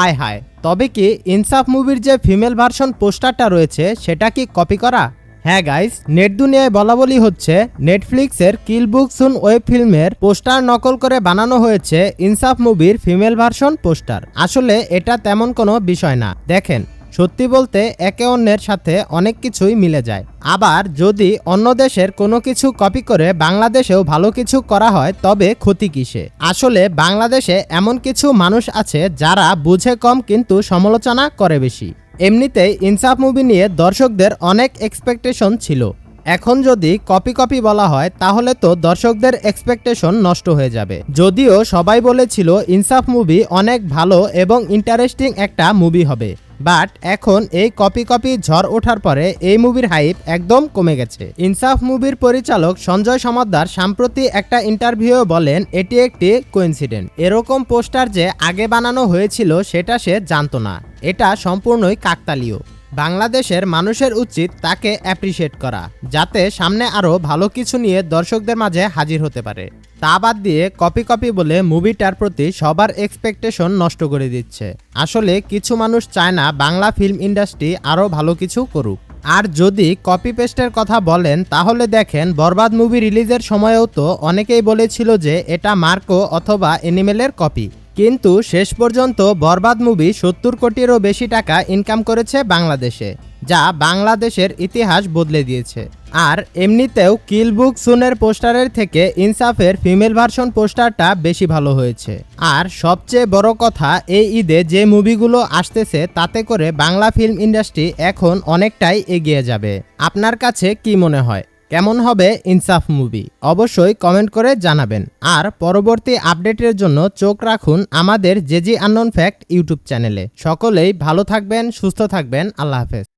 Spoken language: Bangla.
হায় হায়। তবে কি ইনসাফ মুভির যে ফিমেল ভার্সন পোস্টারটা রয়েছে, সেটা কি কপি করা? হ্যাঁ গাইস নেট দুনিয়ায় বলা বলি হচ্ছে নেটফ্লিক্সের কিল বুক সুন ওয়েব ফিল্মের পোস্টার নকল করে বানানো হয়েছে ইনসাফ মুভির ফিমেল ভার্সন পোস্টার। আসলে এটা তেমন কোনো বিষয় না। দেখেন সত্যি বলতে একে অন্যের সাথে অনেক কিছুই মিলে যায়। আবার যদি অন্য দেশের কোনো কিছু কপি করে বাংলাদেশেও ভালো কিছু করা হয়, তবে ক্ষতি কিসে? আসলে বাংলাদেশে এমন কিছু মানুষ আছে যারা বুঝে কম কিন্তু সমালোচনা করে বেশি। এমনিতেই ইনসাফ মুভি নিয়ে দর্শকদের অনেক এক্সপেকটেশন ছিল। এখন যদি কপি কপি বলা হয়, তাহলে তো দর্শকদের এক্সপেকটেশন নষ্ট হয়ে যাবে। যদিও সবাই বলেছিল ইনসাফ মুভি অনেক ভালো এবং ইন্টারেস্টিং একটা মুভি হবে। বাট এখন এই কপি কপি ঝড় ওঠার পরে এই মুভির হাইপ একদম কমে গেছে। ইনসাফ মুভির পরিচালক সঞ্জয় সমাদ্দার সাম্প্রতি একটা ইন্টারভিউ বলেন, এটি একটি কোইন্সিডেন্ট এরকম পোস্টার যে আগে বানানো হয়েছিল, সেটা সে জানতো না। এটা সম্পূর্ণই কাকতালীয়। বাংলাদেশের মানুষের উচিত তাকে অ্যাপ্রিসিয়েট করা, যাতে সামনে আরও ভালো কিছু নিয়ে দর্শকদের মাঝে হাজির হতে পারে। তা বাদ দিয়ে কপি কপি বলে মুভিটার প্রতি সবার এক্সপেকটেশন নষ্ট করে দিচ্ছে। আসলে কিছু মানুষ চায় না বাংলা ফিল্ম ইন্ডাস্ট্রি আরও ভালো কিছু করুক। আর যদি কপি পেস্টের কথা বলেন, তাহলে দেখেন বরবাদ মুভি রিলিজের সময়েও তো অনেকেই বলেছিল যে এটা মার্কো অথবা এনিমেলের কপি কিন্তু শেষ পর্যন্ত বরবাদ মুভি সত্তর কোটিরও বেশি টাকা ইনকাম করেছে বাংলাদেশে, যা বাংলাদেশের ইতিহাস বদলে দিয়েছে। আর এমনিতেও কিলবুক সুনের পোস্টারের থেকে ইনসাফের ফিমেল ভার্সন পোস্টারটা বেশি ভালো হয়েছে। আর সবচেয়ে বড় কথা, এই ঈদে যে মুভিগুলো আসতেছে তাতে করে বাংলা ফিল্ম ইন্ডাস্ট্রি এখন অনেকটাই এগিয়ে যাবে। আপনার কাছে কি মনে হয়? কেমন হবে ইনসাফ মুভি? অবশ্যই কমেন্ট করে জানাবেন। আর পরবর্তী আপডেটের জন্য চোখ রাখুন আমাদের জেজি আননোন ফ্যাক্ট ইউটিউব চ্যানেলে। সকলেই ভালো থাকবেন, সুস্থ থাকবেন। আল্লাহ হাফেজ।